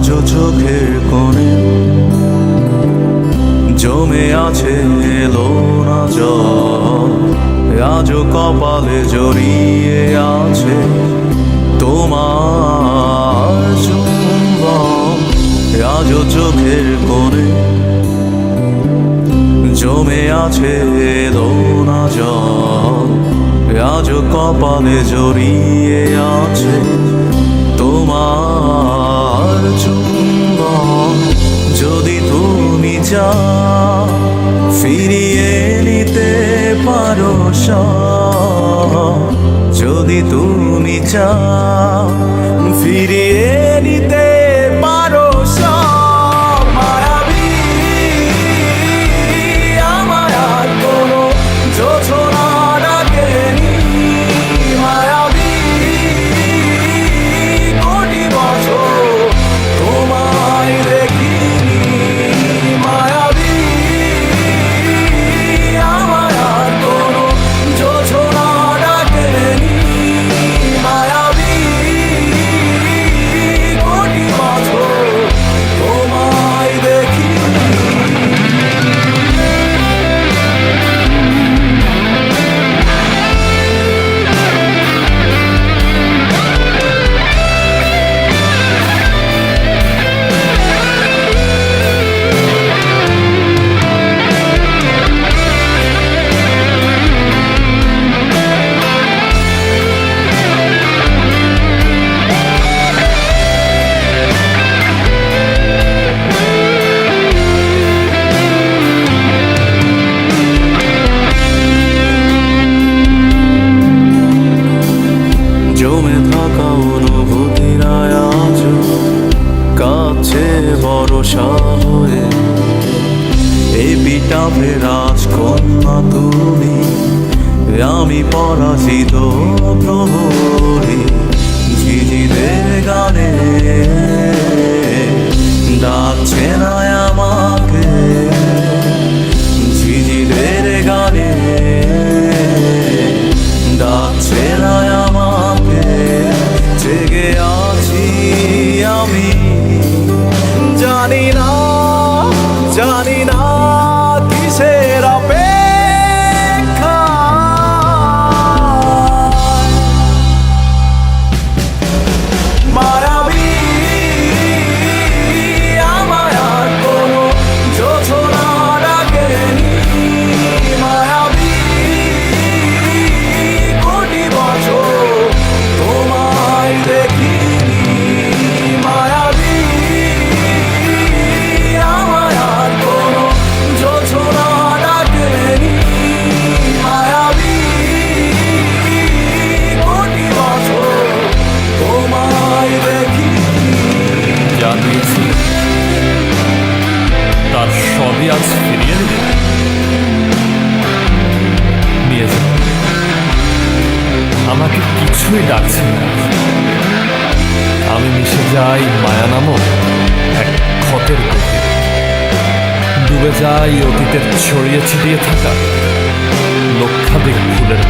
আজও চোখের কোণে। জমে আছে এলো না আজও কপালে জড়িয়ে আছে তোমার চুম্বন। আজও চোখের কোণে। জমে আছে এলো না আজও কপালে জড়িয়ে আছে ফিরিয়ে নিতে পারো যদি তুমি চাও ভরসা হয়ে এই পিটাপে রাজকন্যা তুমি, আমি পরাজিত প্রহরী। ঝিঝিদের গানে ডাকছে না আমাকে। ঝিঝিদের গানে ডাকছে না আমাকে। জেগে আছি আমি। জানি না জানি কিছুই ডাকছে। না আমি মিশে যাই মায়া নামক এক ক্ষতের ডুবে যাই অতীতের ছড়িয়ে ছিটিয়ে থাকা লক্ষাধিক ফুলের